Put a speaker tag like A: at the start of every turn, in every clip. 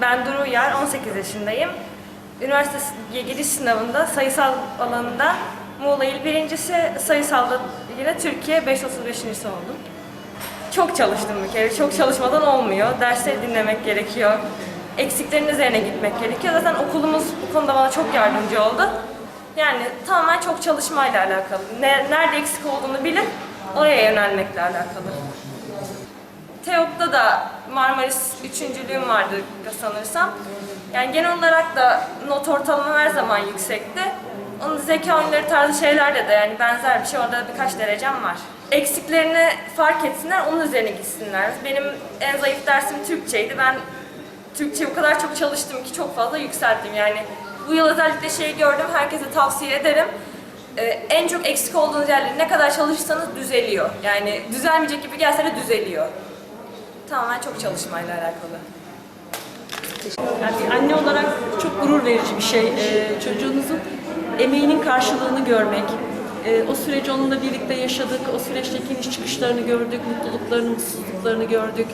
A: Ben Duru Uyar, 18 yaşındayım. Üniversiteye giriş sınavında sayısal alanında Muğla İl birincisi, sayısalda yine Türkiye 535.si oldum. Çok çalıştım bir kere, çok çalışmadan olmuyor. Dersleri dinlemek gerekiyor. Eksiklerin üzerine gitmek gerekiyor. Zaten okulumuz bu konuda bana çok yardımcı oldu. Yani tamamen çok çalışmayla alakalı. Ne, nerede eksik olduğunu bilip oraya yönelmekle alakalı. TEOK'ta da Marmaris üçüncülüğüm vardı sanırsam. Yani genel olarak da not ortalamam her zaman yüksekti. Onun zeka oyunları tarzı şeylerde de yani benzer bir şey orada birkaç derecem var. Eksiklerini fark etsinler, onun üzerine gitsinler. Benim en zayıf dersim Türkçeydi. Ben Türkçe o kadar çok çalıştım ki çok fazla yükselttim. Yani bu yıl özellikle şeyi gördüm, herkese tavsiye ederim. Ee, en çok eksik olduğunuz yerleri ne kadar çalışırsanız düzeliyor. Yani düzelmeyecek gibi gelse de düzeliyor. Tamamen çok çalışmayla alakalı.
B: Yani bir anne olarak çok gurur verici bir şey. Ee, çocuğunuzun emeğinin karşılığını görmek. Ee, o süreci onunla birlikte yaşadık. O süreçteki iniş çıkışlarını gördük. Mutluluklarını, mutsuzluklarını gördük.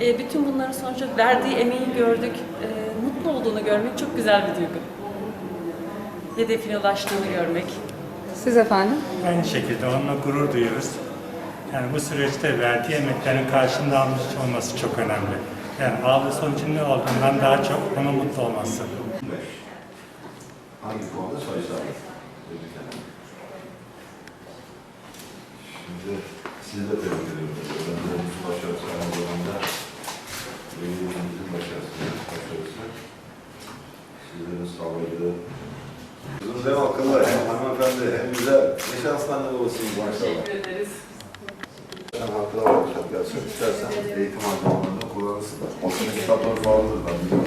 B: Ee, bütün bunların sonucu verdiği emeği gördük. Ee, mutlu olduğunu görmek çok güzel bir duygu. Hedefine ulaştığını görmek.
C: Siz efendim?
D: Aynı şekilde onunla gurur duyuyoruz. Yani bu süreçte verdiği emeklerin karşılığını almış olması çok önemli. Yani aldığı sonucun ne olduğundan daha çok onun mutlu olması.
E: Hangi konuda sayısal? Şimdi sizi de tebrik ediyorum. Öğrencilerimizin başarısı aynı zamanda velilerinizin başarısı, başarısı. Sizlerin sağladığı Kızınız hem akıllı, hem hanımefendi, hem güzel. Ne şanslı anne babasıyım maşallah.
B: ederiz.
E: Sen hakkında var kitap gelsin. İstersen eğitim harcamalarında kullanırsın. Aslında kitapları pahalıdır ben biliyorum.